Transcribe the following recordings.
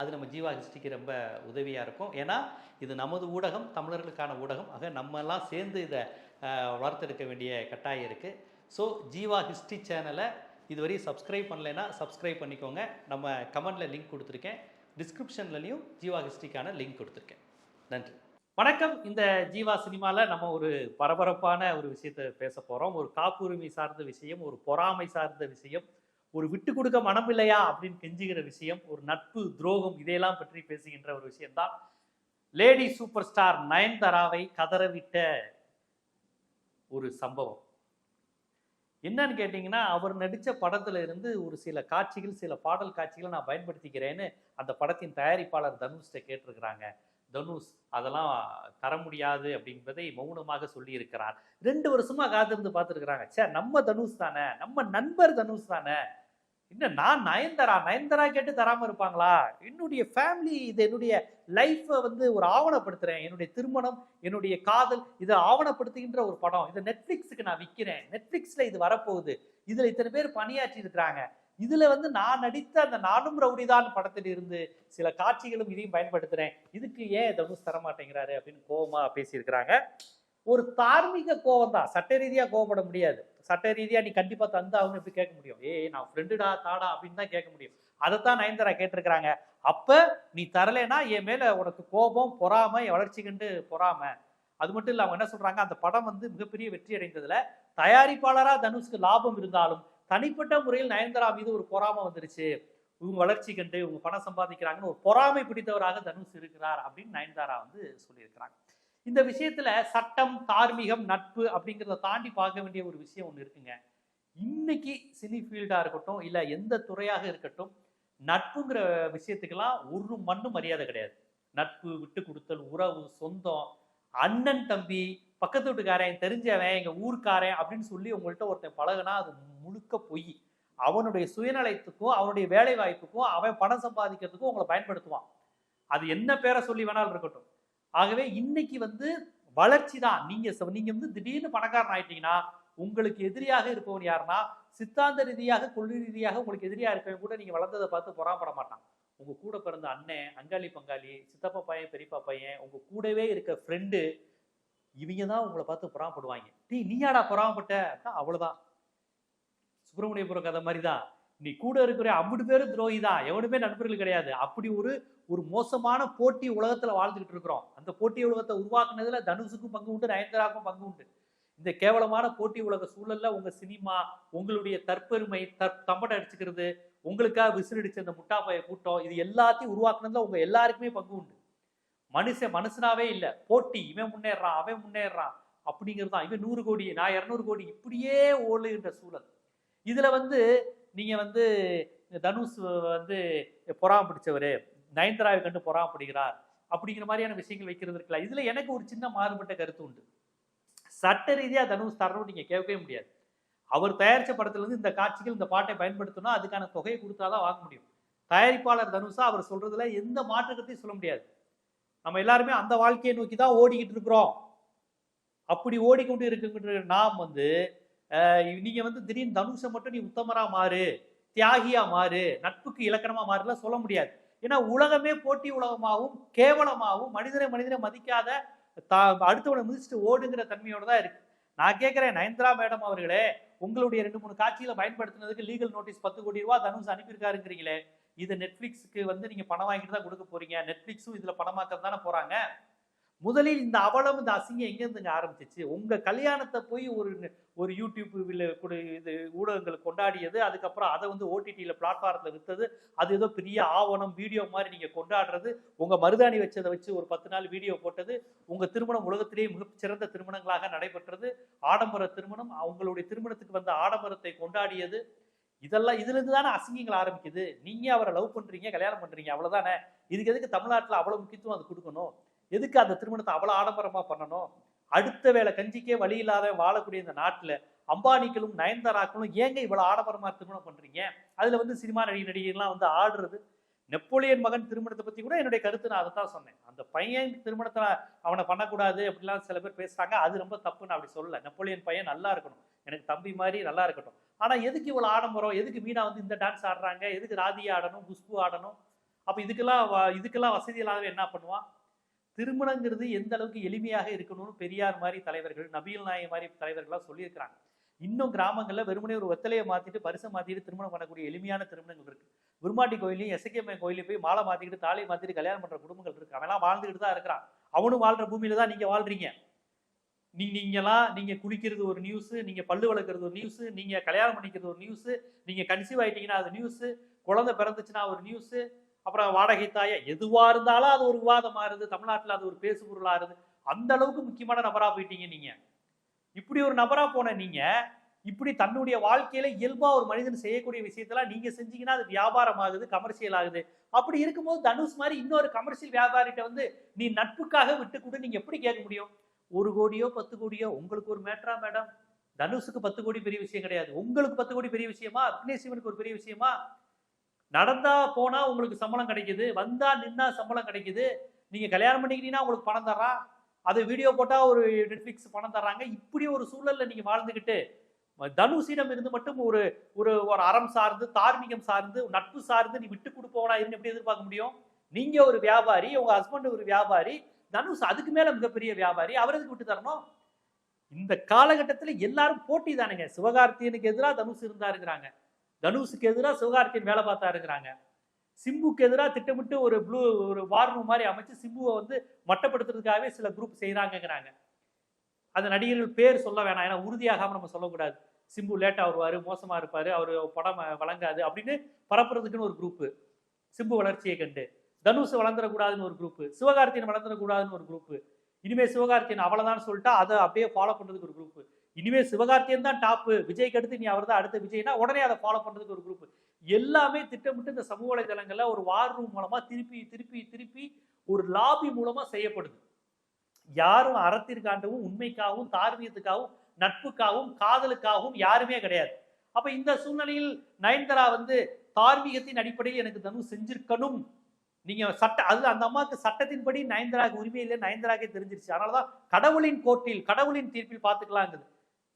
அது நம்ம ஜீவா ஹிஸ்ட்ரிக்கு ரொம்ப உதவியாக இருக்கும். ஏன்னா இது நமது ஊடகம் தமிழர்களுக்கான ஊடகம். ஆக நம்ம எல்லாம் சேர்ந்து இதை வளர்த்தெடுக்க வேண்டிய கட்டாயம் இருக்குது ஸோ ஜீவா ஹிஸ்ட்ரி சேனலை இதுவரையும் சப்ஸ்கிரைப் பண்ணலைன்னா சப்ஸ்கிரைப் பண்ணிக்கோங்க. நம்ம கமெண்டில் லிங்க் கொடுத்துருக்கேன். டிஸ்கிரிப்ஷன்லையும் ஜீவா ஹிஸ்ட்ரிக்கான லிங்க் கொடுத்துருக்கேன். நன்றி. வணக்கம். இந்த ஜீவா சினிமாவில் நம்ம ஒரு பரபரப்பான ஒரு விஷயத்தை பேச போகிறோம் ஒரு காப்புரிமை சார்ந்த விஷயம் ஒரு பொறாமை சார்ந்த விஷயம். ஒரு விட்டு கொடுக்க மனமில்லையா அப்படின்னு கெஞ்சுகிற விஷயம் ஒரு நட்பு துரோகம் இதையெல்லாம் பற்றி பேசுகின்ற ஒரு விஷயம்தான். லேடி சூப்பர் ஸ்டார் நயன்தாராவை கதறவிட்ட ஒரு சம்பவம். என்னன்னு கேட்டிங்கன்னா அவர் நடித்த படத்துல இருந்து ஒரு சில காட்சிகள் சில பாடல் காட்சிகளை நான் பயன்படுத்திக்கிறேன்னு அந்த படத்தின் தயாரிப்பாளர் தனுஷ்ட கேட்டிருக்கிறாங்க. தனுஷ் அதெல்லாம் தர முடியாது அப்படின்றதை மௌனமாக சொல்லியிருக்கிறார். ரெண்டு வருஷமா காத்திருந்து பார்த்துருக்குறாங்க. சே நம்ம தனுஷ் தானே நம்ம நண்பர் தனுஷ் தானே இன்னும் நான் நயன்தாரா? நயன்தாரா கேட்டு தராமல் இருப்பாங்களா? என்னுடைய ஃபேமிலி இது என்னுடைய லைஃப்பை வந்து ஒரு ஆவணப்படுத்துகிறேன் என்னுடைய திருமணம் என்னுடைய காதல் இதை ஆவணப்படுத்துகின்ற ஒரு படம். இதை நெட்ஃப்ளிக்ஸுக்கு நான் விற்கிறேன் நெட்ஃப்ளிக்ஸில் இது வரப்போகுது. இதில் இத்தனை பேர் பணியாற்றி இருக்கிறாங்க. இதில் வந்து நான் நடித்த அந்த நானும் ரவுடிதான் படத்தில் இருந்து சில காட்சிகளும் இதையும் பயன்படுத்துகிறேன் இதுக்கு ஏன் தனுஷ் தர மாட்டேங்கிறாரு அப்படின்னு கோபமாக பேசியிருக்கிறாங்க. ஒரு தார்மீக கோபம் தான் சட்ட ரீதியாக கோபப்பட முடியாது. சட்ட ரீதியா நீ கண்டிப்பா தந்தாகணும் எப்படி கேட்க முடியும்? ஏய் நான் ஃப்ரெண்டுடா தாடா அப்படின்னு தான் கேட்க முடியும். அதைத்தான் நயன்தாரா கேட்டிருக்கிறாங்க. அப்ப நீ தரலைன்னா என் மேல உனக்கு கோபம் பொறாமை வளர்ச்சி கண்டு பொறாமை. அது மட்டும் இல்ல அவங்க என்ன சொல்றாங்க? அந்த படம் வந்து மிகப்பெரிய வெற்றி அடைந்ததுல தயாரிப்பாளரா தனுஷ்க்கு லாபம் இருந்தாலும் தனிப்பட்ட முறையில் நயன்தாரா மீது ஒரு பொறாமை வந்துருச்சு. இவங்க வளர்ச்சி கண்டு இவங்க பணம் சம்பாதிக்கிறாங்கன்னு ஒரு பொறாமை பிடித்தவராக தனுஷ் இருக்கிறார் அப்படின்னு நயன்தாரா வந்து சொல்லியிருக்கிறாங்க. இந்த விஷயத்துல சட்டம் தார்மீகம் நட்பு அப்படிங்கிறத தாண்டி பார்க்க வேண்டிய ஒரு விஷயம் ஒன்று இருக்குங்க. இன்னைக்கு சினி ஃபீல்டா இருக்கட்டும் இல்ல எந்த துறையாக இருக்கட்டும் நட்புங்கிற விஷயத்துக்கெல்லாம் ஒரு மண்ணும் மரியாதை கிடையாது. நட்பு விட்டு கொடுத்தல் உறவு சொந்தம் அண்ணன் தம்பி பக்கத்து வீட்டுக்காரன் தெரிஞ்சவன் எங்க ஊர்க்காரன் அப்படின்னு சொல்லி உங்கள்கிட்ட ஒருத்தன் பழகுனா அது முழுக்க பொய். அவனுடைய சுயநலத்துக்கும் அவனுடைய வேலை வாய்ப்புக்கும் அவன் பணம் சம்பாதிக்கிறதுக்கும் உங்களை பயன்படுத்துவான். அது என்ன பேரை சொல்லி வேணாலும் இருக்கட்டும். ஆகவே இன்னைக்கு வந்து வளர்ச்சி தான். நீங்க ச- நீங்க வந்து திடீர்னு பணக்காரன் ஆயிட்டீங்கன்னா உங்களுக்கு எதிரியாக இருப்பவன் யாருன்னா சித்தாந்த ரீதியாக கொள்கை ரீதியாக உங்களுக்கு எதிரியா இருக்கவன் கூட நீங்க வளர்ந்ததை பார்த்து பொறாமப்பட மாட்டான். உங்க கூட பிறந்த அண்ணன் அங்காளி பங்காளி சித்தப்பா பையன் பெரியப்பா பையன் உங்க கூடவே இருக்க ஃப்ரெண்டு இவங்க தான் உங்களை பார்த்து பொறாமப்படுவாங்க. டீ நீயாடா பொறாமப்பட்ட? அவ்வளோதான் அவ்வளவுதான். சுப்பிரமணியபுரம் கதை மாதிரி தான். நீ கூட இருக்கிற அம்பது பேரும் துரோகி தான். எவனுமே நண்பர்கள் கிடையாது. அப்படி ஒரு ஒரு மோசமான போட்டி உலகத்துல வாழ்ந்துகிட்டு இருக்கிறோம். அந்த போட்டி உலகத்தை உருவாக்குனதுல தனுஷுக்கும் பங்கு உண்டு நயன்தாராவுக்கும் பங்கு உண்டு. இந்த கேவலமான போட்டி உலக சூழல்ல உங்க சினிமா உங்களுடைய தற்பெருமை தற் தம்படம் அடிச்சுக்கிறது உங்களுக்காக விசிறடிச்ச அந்த முட்டாப்பைய கூட்டம் இது எல்லாத்தையும் உருவாக்குனதுல உங்க எல்லாருக்குமே பங்கு உண்டு. மனுஷன் மனுஷனாவே இல்லை. போட்டி இவன் முன்னேறான் அவன் முன்னேறான் அப்படிங்கிறது தான். இவன் நூறு கோடி நான் இரநூறு கோடி இப்படியே ஓடுகின்ற சூழல். இதுல வந்து நீங்கள் வந்து தனுஷ் வந்து பொறாம பிடிச்சவர் நயன்தாராவை கண்டு பொறாமப்படுகிறார் அப்படிங்கிற மாதிரியான விஷயங்கள் வைக்கிறது இருக்கலாம் இதில் எனக்கு ஒரு சின்ன மாறுபட்ட கருத்து உண்டு. சட்ட ரீதியாக தனுஷ் தரணும் நீங்கள் கேட்கவே முடியாது. அவர் தயாரித்த படத்துலேருந்து இந்த காட்சிகள் இந்த பாட்டை பயன்படுத்தணும் அதுக்கான தொகையை கொடுத்தாதான் வாங்க முடியும். தயாரிப்பாளர் தனுஷா அவர் சொல்கிறதுல எந்த மாற்றத்தையும் சொல்ல முடியாது. நம்ம எல்லாருமே அந்த வாழ்க்கையை நோக்கி தான் ஓடிக்கிட்டு இருக்கிறோம். அப்படி ஓடிக்கொண்டு இருக்கின்ற நாம் வந்து நீங்கள் நீங்க வந்து திடீர்னு தனுஷை மட்டும் நீ உத்தமரா மாறு தியாகியா மாறு நட்புக்கு இலக்கணமா மாறுலாம் சொல்ல முடியாது. ஏன்னா உலகமே போட்டி உலகமாகவும் கேவலமாகவும் மனிதனை மனிதனை மதிக்காத தா அடுத்தவனை மிதிச்சுட்டு ஓடுங்கிற தன்மையோட தான் இருக்கு. நான் கேட்கிறேன் நயன்தரா மேடம் அவர்களே உங்களுடைய ரெண்டு மூணு காட்சியில பயன்படுத்தினதுக்கு லீகல் நோட்டீஸ் பத்து கோடி ரூபா தனுஷ் அனுப்பியிருக்காருங்கிறீங்களே இது நெட்ஃபிளிக்ஸுக்கு வந்து நீங்க பணம் வாங்கிட்டு தான் கொடுக்க போறீங்க நெட்ஃபிளிக்ஸும் இதுல பணமாக்க தானே போறாங்க. முதலில் இந்த அவலம் இந்த அசிங்கம் எங்கேருந்துங்க ஆரம்பிச்சிச்சு? உங்கள் கல்யாணத்தை போய் ஒரு ஒரு யூடியூப்ல கூட இது ஊடகங்கள் கொண்டாடியது அதுக்கப்புறம் அதை வந்து ஓடிடியில் பிளாட்ஃபாரத்தில் விற்றது அது ஏதோ பெரிய ஆவணம் வீடியோ மாதிரி நீங்கள் கொண்டாடுறது உங்கள் மருதாணி வச்சதை வச்சு ஒரு பத்து நாள் வீடியோ போட்டது உங்கள் திருமணம் உலகத்திலேயே மிகச்சிறந்த திருமணங்களாக நடைபெற்றது ஆடம்பர திருமணம் அவங்களுடைய திருமணத்துக்கு வந்த ஆடம்பரத்தை கொண்டாடியது இதெல்லாம் இதுல இருந்து தானே அசிங்கங்கள் ஆரம்பிக்குது? நீங்க அவரை லவ் பண்றீங்க கல்யாணம் பண்றீங்க அவ்வளவுதானே? இதுக்கு எதுக்கு தமிழ்நாட்டில் அவ்வளவு முக்கியத்துவம் அது கொடுக்கணும்? எதுக்கு அந்த திருமணத்தை அவ்வளோ ஆடம்பரமா பண்ணணும்? அடுத்த வேளை கஞ்சிக்கே வழி இல்லாத வாழக்கூடிய இந்த நாட்டில் அம்பானிக்களும் நயன்தாராக்களும் ஏங்க இவ்வளோ ஆடம்பரமா திருமணம் பண்றீங்க? அதுல வந்து சினிமா நடிகை நடிகர்லாம் வந்து ஆடுறது. நெப்போலியன் மகன் திருமணத்தை பத்தி கூட என்னுடைய கருத்து நான் அதை தான் சொன்னேன். அந்த பையன் திருமணத்தை அவனை பண்ணக்கூடாது அப்படிலாம் சில பேர் பேசுறாங்க. அது ரொம்ப தப்புன்னு அப்படி சொல்லல. நெப்போலியன் பையன் நல்லா இருக்கணும். எனக்கு தம்பி மாதிரி நல்லா இருக்கட்டும். ஆனா எதுக்கு இவ்வளோ ஆடம்பரம்? எதுக்கு மீனா வந்து இந்த டான்ஸ் ஆடுறாங்க? எதுக்கு ராதி ஆடணும்? குஷ்பு ஆடணும்? அப்ப இதுக்கெல்லாம் வ- இதுக்கெல்லாம் வசதி இல்லாதவன் என்ன பண்ணுவான்? திருமணங்கிறது எந்த அளவுக்கு எளிமையாக இருக்கணும்னு பெரியார் மாதிரி தலைவர்கள் நபியல் நாய மாதிரி தலைவர்கள்லாம் சொல்லியிருக்கிறாங்க. இன்னும் கிராமங்களில் வெறுமனே ஒரு வெத்தலையை மாற்றிட்டு பரிசை மாற்றிட்டு திருமணம் பண்ணக்கூடிய எளிமையான திருமணங்கள் இருக்கு. குருமாட்டி கோயிலையும் எசக்கியம்மன் கோயிலையும் போய் மாலை மாற்றிக்கிட்டு தாலியை மாற்றிட்டு கல்யாணம் பண்ணுற குடும்பங்கள் இருக்கு. அவெல்லாம் வாழ்ந்துகிட்டு தான் இருக்கிறான். அவனும் வாழ்ற பூமியில தான் நீங்கள் வாழ்றீங்க. நீ நீங்களாம் நீங்கள் குளிக்கிறது ஒரு நியூஸ் நீங்கள் பல்லு வளர்க்குறது ஒரு நியூஸ் நீங்கள் கல்யாணம் பண்ணிக்கிறது ஒரு நியூஸ் நீங்கள் கன்சீவ் ஆயிட்டீங்கன்னா அது நியூஸ் குழந்தை பிறந்துச்சுன்னா ஒரு நியூஸ் அப்புறம் வாடகை தாய எதுவா இருந்தாலும் அது ஒரு விவாதம் ஆறுது தமிழ்நாட்டில் அது ஒரு பேசு பொருள் ஆறுது அந்த அளவுக்கு முக்கியமான நபரா போயிட்டீங்க நீங்க. இப்படி ஒரு நபரா போன நீங்க இப்படி தன்னுடைய வாழ்க்கையில இயல்பா ஒரு மனிதன் செய்யக்கூடிய விஷயத்தெல்லாம் நீங்க செஞ்சீங்கன்னா அது வியாபாரம் ஆகுது கமர்ஷியல் ஆகுது. அப்படி இருக்கும்போது தனுஷ் மாதிரி இன்னொரு கமர்ஷியல் வியாபாரிகிட்ட வந்து நீ நட்புக்காக விட்டு கூட நீங்க எப்படி கேட்க முடியும்? ஒரு கோடியோ பத்து கோடியோ உங்களுக்கு ஒரு மேட்ரா மேடம் தனுஷுக்கு பத்து கோடி பெரிய விஷயம் கிடையாது. உங்களுக்கு பத்து கோடி பெரிய விஷயமா? அக்னேசிவனுக்கு ஒரு பெரிய விஷயமா? நடந்தா போனா உங்களுக்கு சம்பளம் கிடைக்குது வந்தா நின்னா சம்பளம் கிடைக்குது. நீங்க கல்யாணம் பண்ணிக்கிட்டீங்கன்னா உங்களுக்கு பணம் தர்றான் அது வீடியோ போட்டா ஒரு நெட்ஃபிளிக்ஸ் பணம் தர்றாங்க. இப்படி ஒரு சூழல்ல நீங்க வாழ்ந்துகிட்டு தனுஷிடம் இருந்து மட்டும் ஒரு ஒரு ஒரு அறம் சார்ந்து தார்மீகம் சார்ந்து நட்பு சார்ந்து நீ விட்டு கொடுப்பவனா இருந்து எப்படி எதிர்பார்க்க முடியும்? நீங்க ஒரு வியாபாரி உங்க ஹஸ்பண்ட் ஒரு வியாபாரி தனுஷ் அதுக்கு மேல மிகப்பெரிய வியாபாரி அவருக்கு விட்டு தரணும்? இந்த காலகட்டத்தில் எல்லாரும் போட்டி தானுங்க. சிவகார்த்தியனுக்கு எதிராக தனுஷ் இருந்தா இருக்கிறாங்க தனுஷுக்கு எதிராக சிவகார்த்தியின் வேலை பார்த்தா இருக்கிறாங்க சிம்புக்கு எதிராக திட்டமிட்டு ஒரு ப்ளூ ஒரு வார் ரூம் மாதிரி அமைச்சு சிம்புவை வந்து மட்டப்படுத்துறதுக்காகவே சில குரூப் செய்கிறாங்கங்கிறாங்க அந்த நடிகர்கள் பேர் சொல்ல வேணாம் ஏன்னா உறுதியாகாம நம்ம சொல்லக்கூடாது. சிம்பு லேட்டாக வருவார் மோசமாக இருப்பார் அவர் படம் வழங்காது அப்படின்னு பரப்புறதுக்குன்னு ஒரு குரூப்பு சிம்பு வளர்ச்சியை கண்டு. தனுஷ் வளர்ந்துடக்கூடாதுன்னு ஒரு குரூப்பு சிவகார்த்தியன் வளர்ந்துடக்கூடாதுன்னு ஒரு குரூப்பு இனிமேல் சிவகார்த்தியன் அவ்வளோதான் சொல்லிட்டா அதை அப்படியே ஃபாலோ பண்ணுறதுக்கு ஒரு குரூப்பு இனிமே சிவகார்த்தியன் தான் டாப்பு விஜய்க்கு அடுத்து நீ அவர் தான் அடுத்த விஜய்னா உடனே அதை ஃபாலோ பண்றதுக்கு ஒரு குரூப் எல்லாமே திட்டமிட்டு இந்த சமூக வலைதளங்கள்ல ஒரு வார் ரூம் மூலமா திருப்பி திருப்பி திருப்பி ஒரு லாபி மூலமா செய்யப்படுது. யாரும் அறத்திற்காண்டவும் உண்மைக்காகவும் தார்மீகத்துக்காகவும் நட்புக்காகவும் காதலுக்காகவும் யாருமே கிடையாது. அப்ப இந்த சூழ்நிலையில் நயன்தாரா வந்து தார்மீகத்தின் அடிப்படையில் எனக்கு தனு செஞ்சிருக்கணும். நீங்க சட்ட அது அந்த அம்மாவுக்கு சட்டத்தின்படி நயன்தாராக்கு உரிமை இல்லை நயன்தாராக்கே தெரிஞ்சிருச்சு. அதனாலதான் கடவுளின் கோர்ட்டில் கடவுளின் தீர்ப்பில் பார்த்துக்கலாங்குது.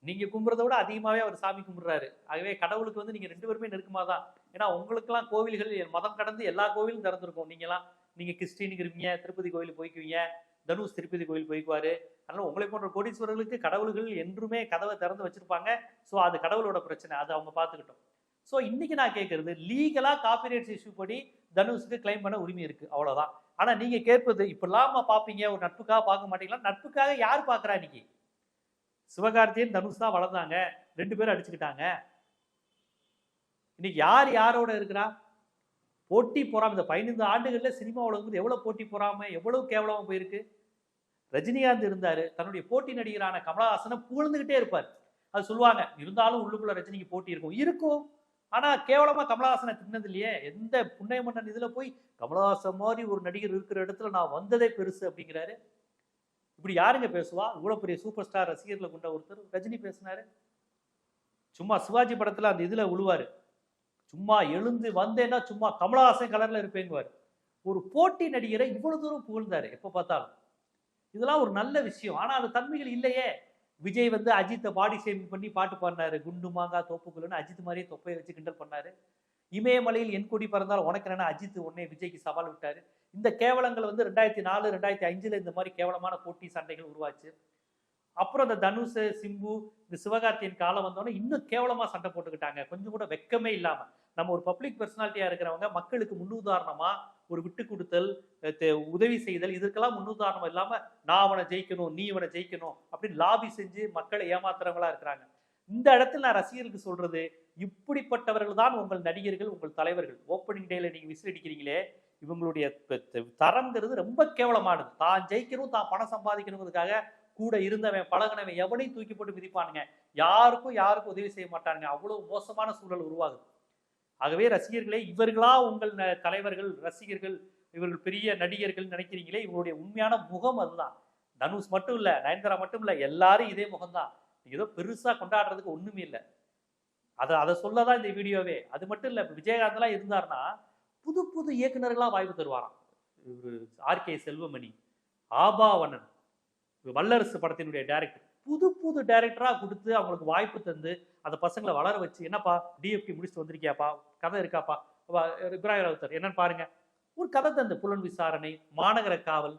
நீங்க கும்பிட்றத விட அதிகமாவே அவர் சாமி கும்பிடுறாரு. ஆகவே கடவுளுக்கு வந்து நீங்க ரெண்டு பேருமே நெருக்கமா தான். ஏன்னா உங்களுக்கெல்லாம் கோவில்கள் மதம் கடந்து எல்லா கோவிலும் திறந்திருக்கும். நீங்களாம் நீங்க கிறிஸ்டினுக்கு இருப்பீங்க திருப்பதி கோயிலுக்கு போய்க்குவீங்க தனுஷ் திருப்பதி கோயில் போய்க்குவாரு. அதனால உங்களை போன்ற கோடீஸ்வரர்களுக்கு கடவுள்கள் என்றுமே கதவை திறந்து வச்சிருப்பாங்க. ஸோ அது கடவுளோட பிரச்சனை. அது அவங்க பார்த்துக்கிட்டோம். ஸோ இன்னைக்கு நான் கேட்கறது லீகலா காப்பிரைட்ஸ் இஷ்யூ படி தனுஷுக்கு கிளைம் பண்ண உரிமை இருக்கு. அவ்வளவுதான். ஆனா நீங்க கேட்பது இப்பெல்லாம் பாப்பீங்க ஒரு நட்புக்காக பார்க்க மாட்டீங்களா? நட்புக்காக யார் பார்க்குறா இன்னைக்கு? சிவகார்த்தியன் தனுஷ் தான் வளர்ந்தாங்க. ரெண்டு பேரும் அடிச்சுக்கிட்டாங்க. இன்னைக்கு யார் யாரோட இருக்கிறா? போட்டி பொறாமை இந்த பதினைந்து ஆண்டுகளில் சினிமா உலகத்துக்கு எவ்வளவு போட்டி பொறாமை எவ்வளவு கேவலமாக போயிருக்கு? ரஜினிகாந்த் இருந்தார். தன்னுடைய போட்டி நடிகரான கமலஹாசனை புகழ்ந்துகிட்டே இருப்பார். அது சொல்லுவாங்க இருந்தாலும் உள்ளுக்குள்ள ரஜினிக்கு போட்டி இருக்கும். இருக்கும். ஆனா கேவலமா கமலஹாசனை தின்னது இல்லையே. எந்த புண்ணிய மன்னன் இதில் போய் கமலஹாசன் மாதிரி ஒரு நடிகர் இருக்கிற இடத்துல நான் வந்ததே பெருசு அப்படிங்கிறாரு. இப்படி யாருங்க பேசுவா? இவ்வளோ பெரிய சூப்பர் ஸ்டார் ரசிகர்களை கொண்ட ஒருத்தர் ரஜினி பேசினாரு. சும்மா சிவாஜி படத்தில் அந்த இதில் உழுவார். சும்மா எழுந்து வந்தேன்னா சும்மா கமலஹாசன் கலரில் இருப்பேங்குவார். ஒரு போட்டி நடிகரை இவ்வளவு தூரம் புகழ்ந்தார் எப்போ பார்த்தாலும். இதெல்லாம் ஒரு நல்ல விஷயம். ஆனால் அந்த தன்மைகள் இல்லையே. விஜய் வந்து அஜித்தை பாடி ஷேமிங் பண்ணி பாட்டு பாடினாரு. குண்டு மாங்கா தோப்புக்குள்ளன்னு அஜித் மாதிரியே தொப்பையை வச்சு கிண்டல் பண்ணாரு. இமயமலையில் என் கொடி பிறந்தால் உனக்கு என்னன்னா அஜித் உடனே விஜய்க்கு சவால் விட்டாரு. இந்த கேவலங்கள் வந்து ரெண்டாயிரத்தி நாலு ரெண்டாயிரத்தி அஞ்சில் இந்த மாதிரி கேவலமான போட்டி சண்டைகள் உருவாச்சு. அப்புறம் இந்த தனுஷ் சிம்பு இந்த சிவகார்த்தியின் காலம் வந்தோடனே இன்னும் கேவலமாக சண்டை போட்டுக்கிட்டாங்க. கொஞ்சம் கூட வெக்கமே இல்லாமல் நம்ம ஒரு பப்ளிக் பர்சனாலிட்டியாக இருக்கிறவங்க மக்களுக்கு முன்னுதாரணமாக ஒரு விட்டு கொடுத்தல் உதவி செய்தல் இதற்கெல்லாம் முன்னுதாரணம் இல்லாமல் நான் அவனை ஜெயிக்கணும் நீ இவனை ஜெயிக்கணும் அப்படின்னு லாபி செஞ்சு மக்களை ஏமாத்துறவங்களா இருக்கிறாங்க. இந்த இடத்துல நான் ரசிகருக்கு சொல்றது இப்படிப்பட்டவர்கள் தான் உங்கள் நடிகர்கள் உங்கள் தலைவர்கள். ஓப்பனிங் டேல நீங்க விசில் அடிக்கிறீங்களே இவங்களுடைய தரங்கிறது தரம்ங்கிறது ரொம்ப கேவலமானது. தான் ஜெயிக்கணும் தான் பணம் சம்பாதிக்கணுங்கிறதுக்காக கூட இருந்தவன் பழகினவன் எவனையும் தூக்கி போட்டு மிதிப்பானுங்க. யாருக்கும் யாருக்கும் உதவி செய்ய மாட்டானுங்க. அவ்வளவு மோசமான சூழல் உருவாகுது. ஆகவே ரசிகர்களே இவர்களா உங்கள் தலைவர்கள் ரசிகர்கள் இவர்கள் பெரிய நடிகர்கள் நினைக்கிறீங்களே? இவங்களுடைய உண்மையான முகம் அதுதான். தனுஷ் மட்டும் இல்ல நயன்தாரா மட்டும் இல்ல எல்லாரும் இதே முகம்தான். ஏதோ பெருசா கொண்டாடுறதுக்கு ஒண்ணுமே இல்லை. அதை அதை சொல்லதான் இந்த வீடியோவே. அது மட்டும் இல்ல இப்ப விஜயகாந்த்லாம் இருந்தாருன்னா புது புது இயக்குநர்களாக வாய்ப்பு தருவாராம். இவரு ஆர்கே செல்வமணி ஆபாவணன் வல்லரசு படத்தினுடைய டைரக்டர் புது புது டைரக்டராக கொடுத்து அவங்களுக்கு வாய்ப்பு தந்து அந்த பசங்களை வளர வச்சு என்னப்பா டிஎஃப்டி முடிச்சுட்டு வந்திருக்கியாப்பா? கதை இருக்காப்பா? இப்ராஹிம் ராவுத்தர் என்னன்னு பாருங்க. ஒரு கதை தந்து புலன் விசாரணை மாநகர காவல்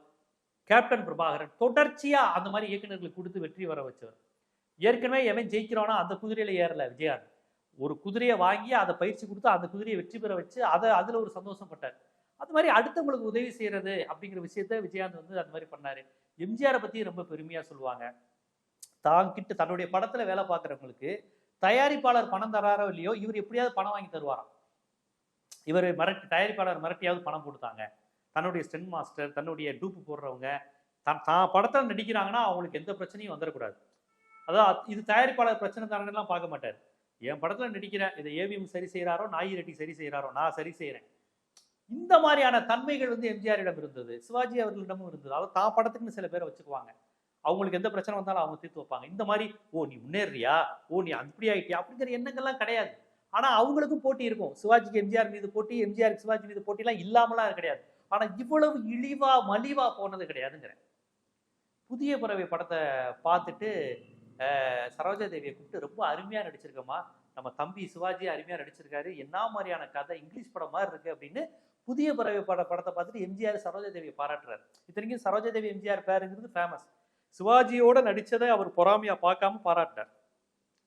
கேப்டன் பிரபாகரன் தொடர்ச்சியாக அந்த மாதிரி இயக்குநர்களுக்கு கொடுத்து வெற்றி வர வச்சவர். ஏற்கனவே எவன் ஜெயிக்கிறானோ அந்த குதிரையில் ஏறல விஜயாந்த் ஒரு குதிரையை வாங்கி அதை பயிற்சி கொடுத்து அந்த குதிரையை வெற்றி பெற வச்சு அதை அதில் ஒரு சந்தோஷப்பட்டார். அது மாதிரி அடுத்தவங்களுக்கு உதவி செய்கிறது அப்படிங்கிற விஷயத்த விஜயகாந்த் வந்து அந்த மாதிரி பண்ணார். எம்ஜிஆரை பற்றி ரொம்ப பெருமையாக சொல்லுவாங்க. தாங்கிட்ட தன்னுடைய படத்தில் வேலை பார்க்குறவங்களுக்கு தயாரிப்பாளர் பணம் தராரோ இல்லையோ இவர் எப்படியாவது பணம் வாங்கி தருவாராம். இவர் மிரட்டி தயாரிப்பாளர் மிரட்டியாவது பணம் கொடுத்தாங்க தன்னுடைய ஸ்டென் மாஸ்டர் தன்னுடைய டூப்பு போடுறவங்க தன் தான் படத்தில் நடிக்கிறாங்கன்னா அவங்களுக்கு எந்த பிரச்சனையும் வந்துடக்கூடாது அதான் இது தயாரிப்பாளர் பிரச்சனை தானெல்லாம் பார்க்க மாட்டார். என் படத்தில் நடிக்கிறேன் இதை ஏவிஎம் சரி செய்கிறாரோ நாயி ரெட்டி சரி செய்கிறாரோ நான் சரி செய்கிறேன் இந்த மாதிரியான தன்மைகள் வந்து எம்ஜிஆரிடம் இருந்தது. சிவாஜி அவர்களிடமும் இருந்தது. அதாவது தான் படத்துக்குன்னு சில பேரை வச்சுக்குவாங்க. அவங்களுக்கு எந்த பிரச்சனை வந்தாலும் அவங்க தீர்த்து வைப்பாங்க. இந்த மாதிரி ஓ நீ முன்னேறியா ஓ நீ அப்படி ஆயிட்டியா? அப்படிங்கிற எண்ணங்கள்லாம் கிடையாது. ஆனால் அவங்களுக்கும் போட்டி இருக்கும். சிவாஜிக்கு எம்ஜிஆர் மீது போட்டி எம்ஜிஆருக்கு சிவாஜி மீது போட்டிலாம் இல்லாமலாம் கிடையாது. ஆனால் இவ்வளவு இழிவா மலிவா போனது கிடையாதுங்கிறேன் புதிய பறவை படத்தை பார்த்துட்டு சரோஜா தேவியை கூப்பிட்டு ரொம்ப அருமையா நடிச்சிருக்கம்மா. நம்ம தம்பி சிவாஜி அருமையா நடிச்சிருக்காரு. என்ன மாதிரியான கதை இங்கிலீஷ் படம் மாதிரி இருக்கு அப்படின்னு புதிய பறவை பட படத்தை பார்த்துட்டு எம்ஜிஆர் சரோஜா தேவியை பாராட்டுறாரு. இத்தனைக்கும் சரோஜா தேவி எம்ஜிஆர் பேருங்கிறது ஃபேமஸ் சிவாஜியோட நடிச்சதை அவர் பொறாமையா பார்க்காம பாராட்டினார்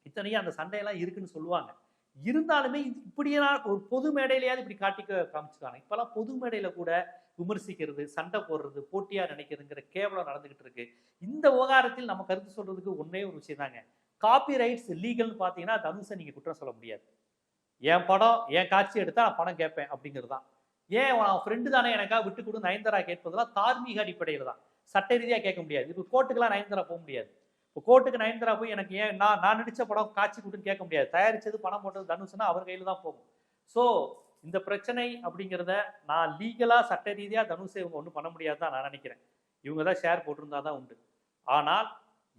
இத்தனையும் அந்த சண்டையெல்லாம் இருக்குன்னு சொல்லுவாங்க. இருந்தாலுமே இப்படியெல்லாம் ஒரு பொது மேடையிலேயாவது இப்படி காட்டிக்க காமிச்சுக்காங்க இப்பெல்லாம் பொது மேடையில கூட விமர்சிக்கிறது சண்டை போடுறது போட்டியா நினைக்கிறதுங்கிற கேவலம் நடந்துகிட்டு இருக்கு. இந்த விவகாரத்தில் நம்ம கருத்து சொல்றதுக்கு ஒன்றே ஒரு விஷயம் தாங்க. காப்பி ரைட்ஸ் லீகல்னு பார்த்தீங்கன்னா தனுஷை நீங்க குற்றம் சொல்ல முடியாது. என் படம் என் காட்சி எடுத்தா நான் பணம் கேட்பேன் அப்படிங்கிறது தான். ஏன் அவன் ஃப்ரெண்டு தானே எனக்கா விட்டு கொடு நயன்தாரா கேட்பதெல்லாம் தார்மீக அடிப்படையில் தான். சட்ட ரீதியாக கேட்க முடியாது. இப்போ கோர்ட்டுக்கெல்லாம் நயன்தாரா போக முடியாது. இப்போ கோர்ட்டுக்கு நயன்தாரா போய் எனக்கு ஏன் நான் நான் நடித்த படம் காட்சி கொடுன்னு கேட்க முடியாது. தயாரிச்சது பணம் போட்டது தனுஷுனா அவர் கையில் தான் போகும். ஸோ இந்த பிரச்சனை அப்படிங்கிறத நான் லீகலாக சட்ட ரீதியாக தனுஷை இவங்க ஒன்றும் பண்ண முடியாது தான் நான் நினைக்கிறேன். இவங்க தான் ஷேர் போட்டிருந்தா தான் உண்டு. ஆனால்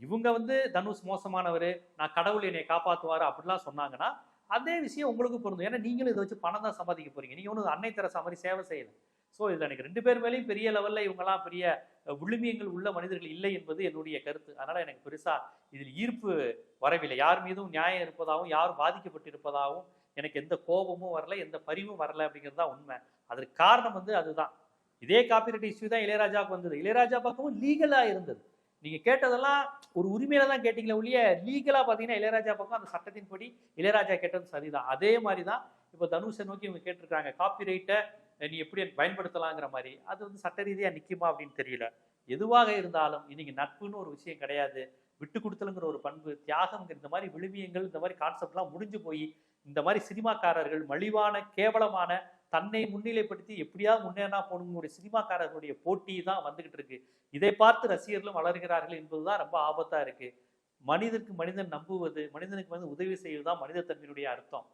இவங்க வந்து தனுஷ் மோசமானவர் நான் கடவுள் என்னை காப்பாற்றுவார் அப்படிலாம் சொன்னாங்கன்னா அதே விஷயம் உங்களுக்கு பொருந்தும். ஏன்னா நீங்களும் இதை வச்சு பணம் தான் சம்பாதிக்க போகிறீங்க நீங்கள் ஒன்றும் அன்னை தரசா மாதிரி சேவை செய்யலை. ஸோ இதில் எனக்கு ரெண்டு பேர் மேலேயும் பெரிய லெவலில் இவங்கெல்லாம் பெரிய விழுமியங்கள் உள்ள மனிதர்கள் இல்லை என்பது என்னுடைய கருத்து. அதனால் எனக்கு பெருசாக இதில் ஈர்ப்பு வரவில்லை. யார் மீதும் நியாயம் இருப்பதாகவும் யாரும் பாதிக்கப்பட்டிருப்பதாகவும் எனக்கு எந்த கோபமும் வரல எந்த பரிவும் வரல அப்படிங்கிறது தான் உண்மை. அதற்கு காரணம் வந்து அதுதான். இதே காப்பிரைட் இஷ்யூ தான் இளையராஜாவுக்கு வந்தது. இளையராஜா பக்கமும் லீகலாக இருந்தது. நீங்கள் கேட்டதெல்லாம் ஒரு உரிமையில தான் கேட்டீங்களே ஒழிய லீகலாக பார்த்தீங்கன்னா இளையராஜா பக்கம் அந்த சட்டத்தின்படி இளையராஜா கேட்டது சரிதான். அதே மாதிரி தான் இப்போ தனுஷை நோக்கி இவங்க கேட்டிருக்காங்க காப்பிரைட்டை நீ எப்படி பயன்படுத்தலாங்கிற மாதிரி. அது வந்து சட்ட ரீதியாக நிற்குமா அப்படின்னு தெரியல. எதுவாக இருந்தாலும் இன்னைக்கு நட்புன்னு ஒரு விஷயம் கிடையாது. விட்டு கொடுத்தலுங்கிற ஒரு பண்பு தியாகம்ங்கிற இந்த மாதிரி விழுமியங்கள் இந்த மாதிரி கான்செப்ட்லாம் முடிஞ்சு போய் இந்த மாதிரி சினிமாக்காரர்கள் மலிவான கேவலமான தன்னை முன்னிலைப்படுத்தி எப்படியாவது முன்னேறினா போகணுங்கிற சினிமாக்காரர்களுடைய போட்டி தான் வந்துகிட்டு இருக்கு. இதை பார்த்து ரசிகர்களும் வளர்கிறார்கள் என்பதுதான் ரொம்ப ஆபத்தா இருக்கு. மனிதனுக்கு மனிதன் நம்புவது மனிதனுக்கு வந்து உதவி செய்வது தான் மனிதத்தன்மையினுடைய அர்த்தம்.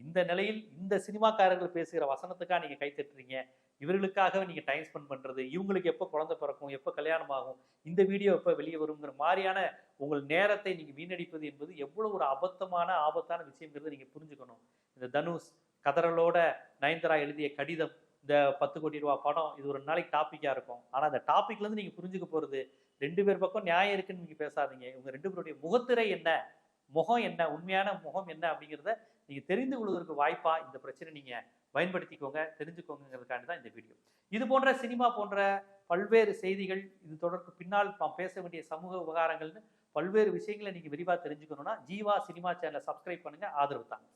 இந்த நிலையில் இந்த சினிமாக்காரர்கள் பேசுகிற வசனத்துக்காக நீங்க கைத்தட்டுறீங்க இவர்களுக்காக நீங்கள் டைம் ஸ்பெண்ட் பண்ணுறது இவங்களுக்கு எப்போ குழந்தை பிறக்கும் எப்போ கல்யாணம் ஆகும் இந்த வீடியோ எப்போ வெளியே வருங்கிற மாதிரியான உங்கள் நேரத்தை நீங்கள் வீணடிப்பது என்பது எவ்வளோ ஒரு அபத்தமான ஆபத்தான விஷயங்கிறத நீங்கள் புரிஞ்சுக்கணும். இந்த தனுஷ் கதறலோட நயன்தரா எழுதிய கடிதம் இந்த பத்து கோடி ரூபா படம் இது ஒரு நாளைக்கு டாப்பிக்காக இருக்கும். ஆனால் அந்த டாப்பிக்லேருந்து நீங்கள் புரிஞ்சுக்க போகிறது ரெண்டு பேர் பக்கம் நியாயம் இருக்குன்னு நீங்கள் பேசாதீங்க. இவங்க ரெண்டு பேருடைய முகத்திரை என்ன முகம் என்ன உண்மையான முகம் என்ன அப்படிங்கிறத நீங்கள் தெரிந்து கொள்வதற்கு வாய்ப்பா இந்த பிரச்சனை நீங்கள் பயன்படுத்திக்கோங்க தெரிஞ்சுக்கோங்கிறதுக்காண்டி தான் இந்த வீடியோ. இது போன்ற சினிமா போன்ற பல்வேறு செய்திகள் இது தொடர்பு பின்னால் நாம் பேச வேண்டிய சமூக விவகாரங்கள்னு பல்வேறு விஷயங்களை நீங்க விரிவாக தெரிஞ்சுக்கணும்னா ஜீவா சினிமா சேனலை சப்ஸ்கிரைப் பண்ணுங்க ஆதரவு தாங்க.